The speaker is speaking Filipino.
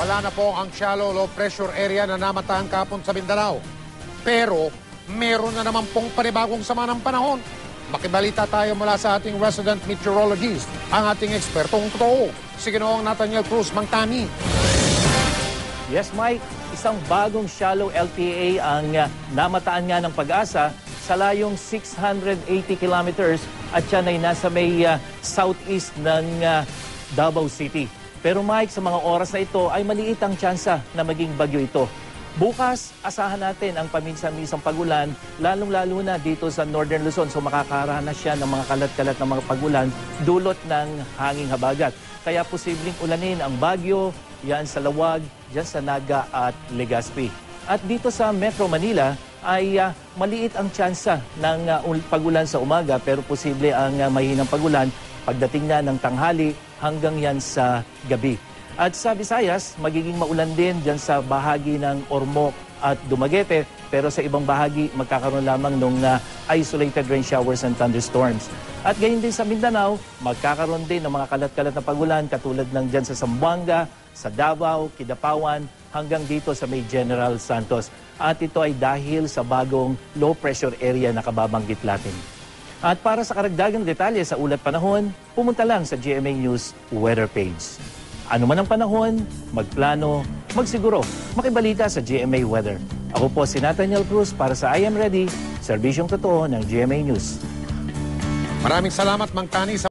Wala na po ang shallow low pressure area na namatahan kapon sa Mindanao. Pero meron na naman pong panibagong sama ng panahon. Makibalita tayo mula sa ating resident meteorologist, ang ating ekspertong totoo, si Ginoong Nathaniel Cruz Mangtani. Yes, Mike, isang bagong shallow LPA ang uh, namataan nga ng pag-asa sa layong 680 kilometers at yan ay nasa may uh, southeast ng uh, Davao City. Pero Mike, sa mga oras na ito ay maliit ang tsansa na maging bagyo ito. Bukas, asahan natin ang paminsan-minsang pagulan, lalong-lalo na dito sa Northern Luzon. So makakaranas siya ng mga kalat-kalat ng mga pagulan dulot ng hanging habagat. Kaya posibleng ulanin ang Bagyo, yan sa Lawag, dyan sa Naga at Legazpi. At dito sa Metro Manila ay ah, maliit ang tsansa ng ul- pagulan sa umaga pero posible ang ah, mahinang pagulan pagdating na ng tanghali hanggang yan sa gabi. At sa Visayas, magiging maulan din dyan sa bahagi ng Ormoc at Dumaguete. Pero sa ibang bahagi, magkakaroon lamang ng uh, isolated rain showers and thunderstorms. At gayon din sa Mindanao, magkakaroon din ng mga kalat-kalat na pagulan katulad ng dyan sa Zamboanga, sa Davao, Kidapawan, hanggang dito sa may General Santos. At ito ay dahil sa bagong low pressure area na kababanggit natin. At para sa karagdagang detalye sa ulat panahon, pumunta lang sa GMA News weather page. Ano man ang panahon, magplano, magsiguro, makibalita sa GMA Weather. Ako po si Nathaniel Cruz para sa I Am Ready, serbisyong totoo ng GMA News. Maraming salamat, Mangtani, sa